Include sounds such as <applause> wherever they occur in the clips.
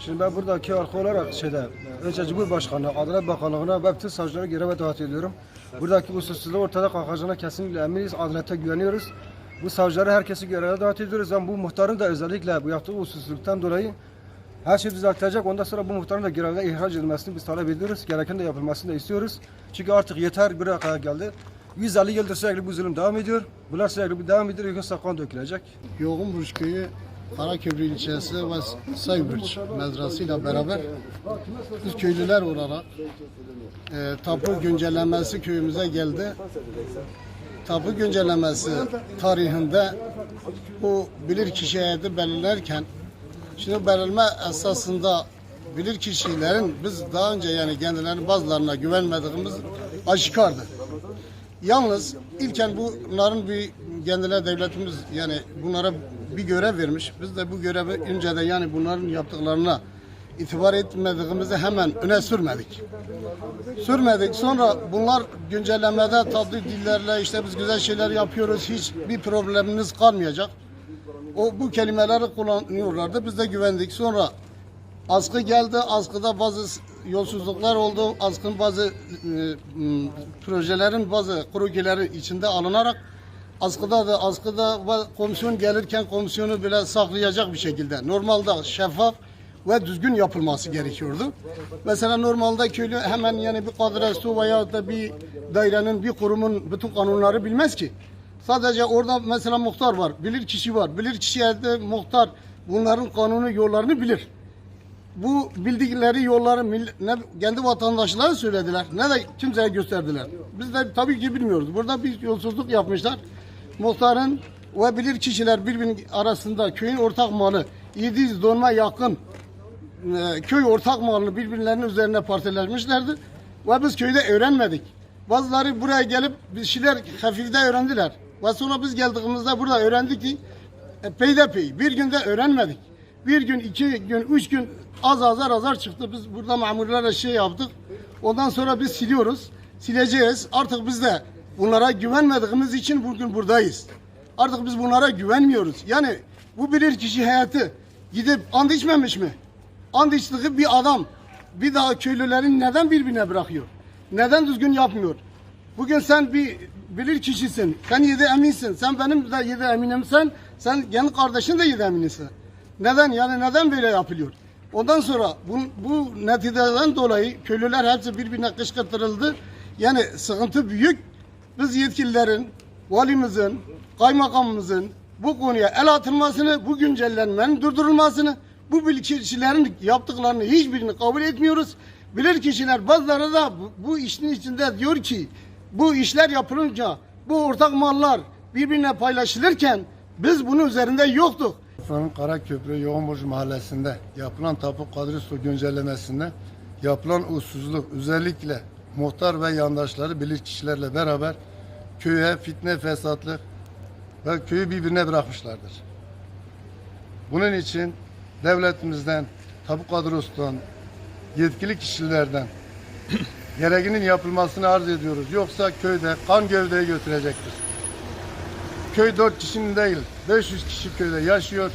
Şimdi ben buradaki halkı olarak şeyde önce Cumhurbaşkanı, Adalet Bakanlığı'na ve bütün savcılara göreve davet ediyorum. Buradaki usulsüzlüğü ortada kalkacağına kesinlikle eminiz, adalete güveniyoruz. Bu savcıları herkesi göreve davet ediyoruz. Yani bu muhtarın da özellikle bu yaptığı usulsüzlükten dolayı her şey düzeltecek. Ondan sonra bu muhtarın da görevden ihraç edilmesini biz talep ediyoruz. Gereken de yapılmasını da istiyoruz. Çünkü artık yeter buraya kadar geldi. 150 yıldır sürekli bu zulüm devam ediyor. Bunlar sürekli bu devam ediyor. Yoksa kan dökülecek. Yoğunburç köyü Karaköprü ilçesi ve Sayburç mezrasıyla beraber biz köylüler olarak e, tapu güncellemesi köyümüze geldi. Tapu güncellemesi tarihinde bu bilir kişi heyeti belirlerken şimdi belirleme esasında bilir kişilerin biz daha önce yani kendilerinin bazılarına güvenmediğimiz aşikardı. Yalnız ilken bunların bir kendine devletimiz yani bunlara bir görev vermiş. Biz de bu görevi önceden yani bunların yaptıklarına itibar etmediğimizi hemen öne sürmedik. Sürmedik. Sonra bunlar güncellemede tatlı dillerle işte biz güzel şeyler yapıyoruz. Hiç bir probleminiz kalmayacak. O bu kelimeleri kullanıyorlardı. Biz de güvendik. Sonra Askı geldi. Askıda bazı yolsuzluklar oldu. Askın bazı e, projelerin bazı kurukileri içinde alınarak askıda da askıda komisyon gelirken komisyonu bile saklayacak bir şekilde. Normalde şeffaf ve düzgün yapılması gerekiyordu. Mesela normalde köylü hemen yani bir kadresu veya da bir dairenin bir kurumun bütün kanunları bilmez ki. Sadece orada mesela muhtar var, bilir kişi var. Bilir kişi elde muhtar bunların kanunu yollarını bilir bu bildikleri yolları ne kendi vatandaşlara söylediler ne de kimseye gösterdiler. Biz de tabii ki bilmiyoruz. Burada bir yolsuzluk yapmışlar. Muhtarın ve bilir kişiler birbirinin arasında köyün ortak malı 700 donma yakın e, köy ortak malını birbirlerinin üzerine partilemişlerdi. Ve biz köyde öğrenmedik. Bazıları buraya gelip bir şeyler hafifte öğrendiler. Ve sonra biz geldiğimizde burada öğrendik ki e, peyderpey bir günde öğrenmedik. Bir gün, iki gün, üç gün az azar azar çıktı. Biz burada mamurlarla şey yaptık. Ondan sonra biz siliyoruz. Sileceğiz. Artık biz de bunlara güvenmediğimiz için bugün buradayız. Artık biz bunlara güvenmiyoruz. Yani bu bilir kişi hayatı gidip and içmemiş mi? And içtiği bir adam bir daha köylülerin neden birbirine bırakıyor? Neden düzgün yapmıyor? Bugün sen bir bilir kişisin. Sen yedi eminsin. Sen benim de yedi eminim. Sen, kendi kardeşin de yedi eminisin. Neden? Yani neden böyle yapılıyor? Ondan sonra bu, bu neticeden dolayı köylüler hepsi birbirine kışkırtıldı. Yani sıkıntı büyük. Biz yetkililerin, valimizin, kaymakamımızın bu konuya el atılmasını, bu güncellenmenin durdurulmasını, bu bilirkişilerin yaptıklarını hiçbirini kabul etmiyoruz. Bilir kişiler bazıları da bu, bu işin içinde diyor ki bu işler yapılınca bu ortak mallar birbirine paylaşılırken biz bunun üzerinde yoktuk. Urfa'nın Karaköprü Yoğunburcu mahallesinde yapılan tapu kadrosu güncellemesinde yapılan usulsüzlük özellikle muhtar ve yandaşları bilirkişilerle beraber köye fitne fesatlık ve köyü birbirine bırakmışlardır. Bunun için devletimizden, tapu kadrosundan, yetkili kişilerden <clears throat> gereğinin yapılmasını arz ediyoruz. Yoksa köyde kan gövdeyi götürecektir. Köy 4 kişinin değil, 500 kişi köyde yaşıyor.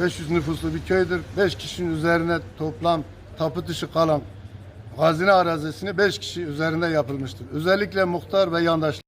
500 nüfuslu bir köydür. 5 kişinin üzerine toplam tapu dışı kalan hazine arazisini 5 kişi üzerinde yapılmıştır. Özellikle muhtar ve yandaşlar